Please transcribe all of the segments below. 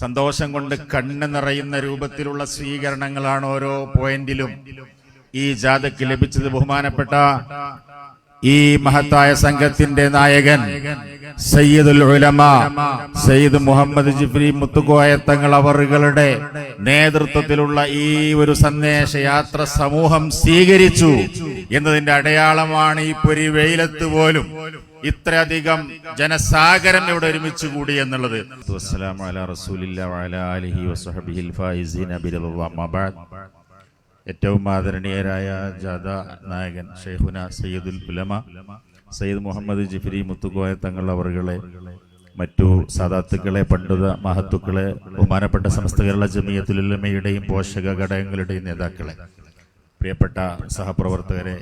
സന്തോഷം കൊണ്ട് കണ്ണ് നിറയുന്ന രൂപത്തിലുള്ള സ്വീകരണങ്ങളാണ് ഓരോ പോയിന്റിലും. ഈ ജാഥയ്ക്ക് ലഭിച്ചത് ബഹുമാനപ്പെട്ട ഈ മഹത്തായ സംഘത്തിന്റെ നായകൻ സയ്യിദുൽ ഉലമ സയ്യിദ് മുഹമ്മദ് ജിഫ്രി മുത്തുകോയത്തങ്ങൾ തങ്ങൾ അവറുകളുടെ നേതൃത്വത്തിലുള്ള ഈ ഒരു സന്ദേശ യാത്ര സമൂഹം സ്വീകരിച്ചു എന്നതിന്റെ അടയാളമാണ് ഈ പൊരി വെയിലത്ത് പോലും. ഇത്രയധികം ജനസാഗരം ഇവിടെ ഒരുമിച്ച് കൂടി എന്നുള്ളത്. ഏറ്റവും ആദരണീയരായ ജാഥ നായകൻ ഷെയ്ഖുന സയ്യിദുൽ ഉലമ സയ്യിദ് മുഹമ്മദ് ജിഫ്രി മുത്തുകോയ തങ്ങൾ മറ്റു സാധാത്തുക്കളെ പണ്ഡിത മഹത്തുക്കളെ ബഹുമാനപ്പെട്ട സമസ്ത കേരള ജമിയത്തുലുലമയുടെയും പോഷക ഘടകങ്ങളുടെയും നേതാക്കളെ പ്രിയപ്പെട്ട സഹപ്രവർത്തകരെ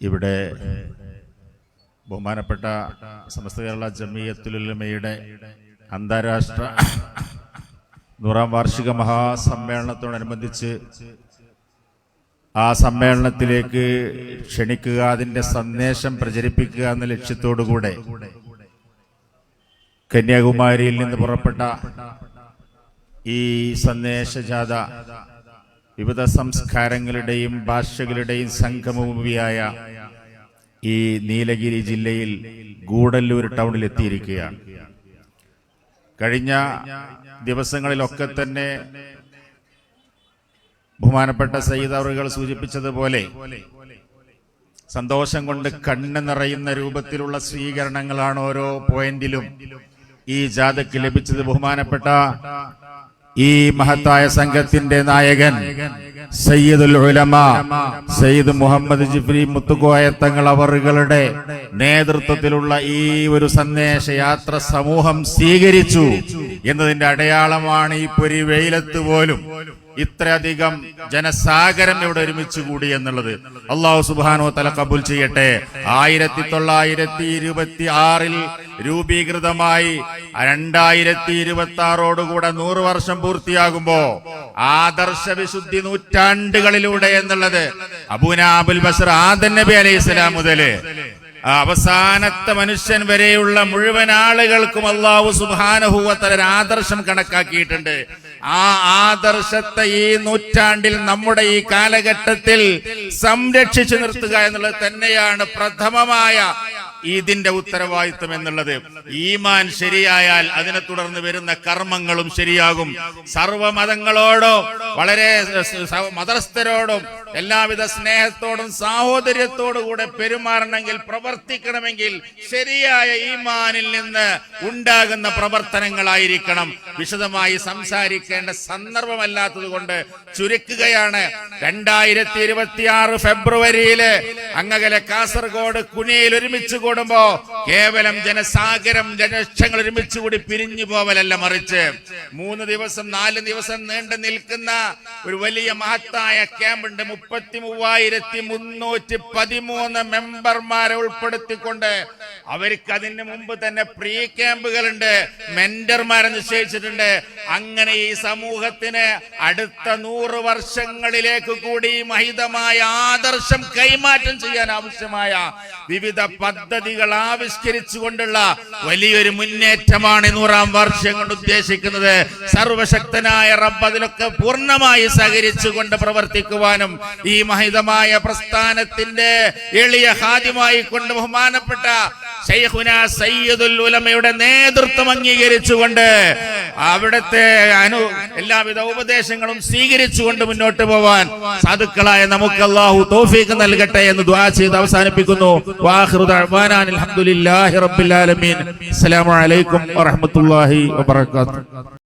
ഇവിടെ ബഹുമാനപ്പെട്ട സമസ്ത കേരള ജമിയത്തുലുലമയുടെ അന്താരാഷ്ട്ര നൂറാം വാർഷിക മഹാസമ്മേളനത്തോടനുബന്ധിച്ച് ആ സമ്മേളനത്തിലേക്ക് ക്ഷണിക്കുക അതിന്റെ സന്ദേശം പ്രചരിപ്പിക്കുക എന്ന ലക്ഷ്യത്തോടുകൂടെ കന്യാകുമാരിയിൽ നിന്ന് പുറപ്പെട്ട ഈ സന്ദേശജാഥ വിവിധ സംസ്കാരങ്ങളുടെയും ഭാഷകളുടെയും സംഗമഭൂമിയായ ഈ നീലഗിരി ജില്ലയിൽ ഗൂഡല്ലൂർ ടൗണിൽ എത്തിയിരിക്കുകയാണ്. കഴിഞ്ഞ ദിവസങ്ങളിലൊക്കെ തന്നെ ബഹുമാനപ്പെട്ട സയ്യിദ് അവറുകൾ സൂചിപ്പിച്ചതുപോലെ സന്തോഷം കൊണ്ട് കണ്ണ് നിറയുന്ന രൂപത്തിലുള്ള സ്വീകരണങ്ങളാണ് ഓരോ പോയിന്റിലും ഈ ജാഥയ്ക്ക് ലഭിച്ചത്. ബഹുമാനപ്പെട്ട ഈ മഹത്തായ സംഘത്തിന്റെ നായകൻ സയ്യിദുൽ ഉലമ സയ്യിദ് മുഹമ്മദ് ജിഫ്രി മുത്തുകോയത്തങ്ങൾ തങ്ങൾ അവറുകളുടെ നേതൃത്വത്തിലുള്ള ഈ ഒരു സന്ദേശയാത്ര സമൂഹം സ്വീകരിച്ചു എന്നതിന്റെ അടയാളമാണ് ഈ പൊരി വെയിലത്ത് പോലും. ഇത്രയധികം ജനസാഗരം ഇവിടെ ഒരുമിച്ച് കൂടി എന്നുള്ളത്. അള്ളാഹു സുബാനോ തല കബൂൽ ചെയ്യട്ടെ. ആയിരത്തി തൊള്ളായിരത്തി ഇരുപത്തി ആറിൽ രൂപീകൃതമായി രണ്ടായിരത്തി ഇരുപത്തി ആറോടുകൂടെ നൂറ് വർഷം പൂർത്തിയാകുമ്പോ ആദർശ വിശുദ്ധി നൂറ്റാണ്ടുകളിലൂടെ എന്നുള്ളത് അബുനാബുൽ ബഷർ ആദൻ നബി അലൈഹി സ്വലാം മുതൽ. അവസാനത്തെ മനുഷ്യൻ വരെയുള്ള മുഴുവൻ ആളുകൾക്കും അള്ളാഹു സുബാനഹുവത്തല ആദർശം കണക്കാക്കിയിട്ടുണ്ട്. ആ ആദർശത്തെ ഈ നൂറ്റാണ്ടിൽ നമ്മുടെ ഈ കാലഘട്ടത്തിൽ സംരക്ഷിച്ചു നിർത്തുക എന്നുള്ളത് തന്നെയാണ് പ്രഥമമായ ഇതിന്റെ ഉത്തരവാദിത്വം എന്നുള്ളത്. ഈമാൻ ശരിയായാൽ അതിനെ തുടർന്ന് വരുന്ന കർമ്മങ്ങളും ശരിയാകും. സർവമതങ്ങളോടും വളരെ മതസ്ഥരോടും എല്ലാവിധ സ്നേഹത്തോടും സാഹോദര്യത്തോടും കൂടെ പെരുമാറണമെങ്കിൽ പ്രവർത്തിക്കണമെങ്കിൽ ശരിയായ ഈമാനിൽ നിന്ന് ഉണ്ടാകുന്ന പ്രവർത്തനങ്ങളായിരിക്കണം. വിശദമായി സംസാരിക്കേണ്ട സന്ദർഭമല്ലാത്തത് കൊണ്ട് ചുരുക്കുകയാണ്. രണ്ടായിരത്തി ഇരുപത്തി ആറ് ഫെബ്രുവരിയിൽ അങ്ങകലെ കാസർഗോഡ് കുനിയിൽ ഒരുമിച്ച് കൂടുമ്പോ കേവലം ജനസാഗരം ജനലക്ഷങ്ങൾ ഒരുമിച്ച് കൂടി പിരിഞ്ഞു പോവലല്ല മറിച്ച്. മൂന്ന് ദിവസം നാല് ദിവസം നീണ്ടു നിൽക്കുന്ന ഒരു വലിയ മഹത്തായ ക്യാമ്പുണ്ട്. മുപ്പത്തി മൂവായിരത്തി മുന്നൂറ്റി പതിമൂന്ന് മെമ്പർമാരെ ഉൾപ്പെടുത്തിക്കൊണ്ട് അവർക്ക് അതിന് മുമ്പ് തന്നെ പ്രീ ക്യാമ്പുകളുണ്ട് മെന്റർമാരെ നിശ്ചയിച്ചിട്ടുണ്ട്. അങ്ങനെ ഈ സമൂഹത്തിന് അടുത്ത നൂറ് വർഷങ്ങളിലേക്ക് കൂടി മഹിതമായ ആദർശം കൈമാറ്റം ചെയ്യാൻ ആവശ്യമായ വിവിധ പദ്ധതികൾ ആവിഷ്കരിച്ചുകൊണ്ടുള്ള വലിയൊരു മുന്നേറ്റമാണ് നൂറാം വർഷം കൊണ്ട് ഉദ്ദേശിക്കുന്നത്. സർവശക്തനായ റബ്ബ് അതിലൊക്കെ പൂർണമായി സഹകരിച്ചുകൊണ്ട് പ്രവർത്തിക്കുവാനും ഈ മഹിതമായ പ്രസ്ഥാനത്തിന്റെ എളിയ ഹാദ്യമായി കൊണ്ട് ബഹുമാനപ്പെട്ട സയ്യിദുൽ ഉലമയുടെ നേതൃത്വം അംഗീകരിച്ചുകൊണ്ട് അവിടുത്തെ അനു എല്ലാവിധ ഉപദേശങ്ങളും സ്വീകരിച്ചുകൊണ്ട് മുന്നോട്ട് പോവാൻ സാധുക്കളായ നമുക്ക് അള്ളാഹു തൗഫീഖ് നൽകട്ടെ എന്ന് ദ്വാ ചെയ്ത് അവസാനിപ്പിക്കുന്നു. റബ്ബിൽ ആലമീൻ. അസ്സലാമു അലൈക്കും വറഹ്മത്തുള്ളാഹി വബറകാതുഹു.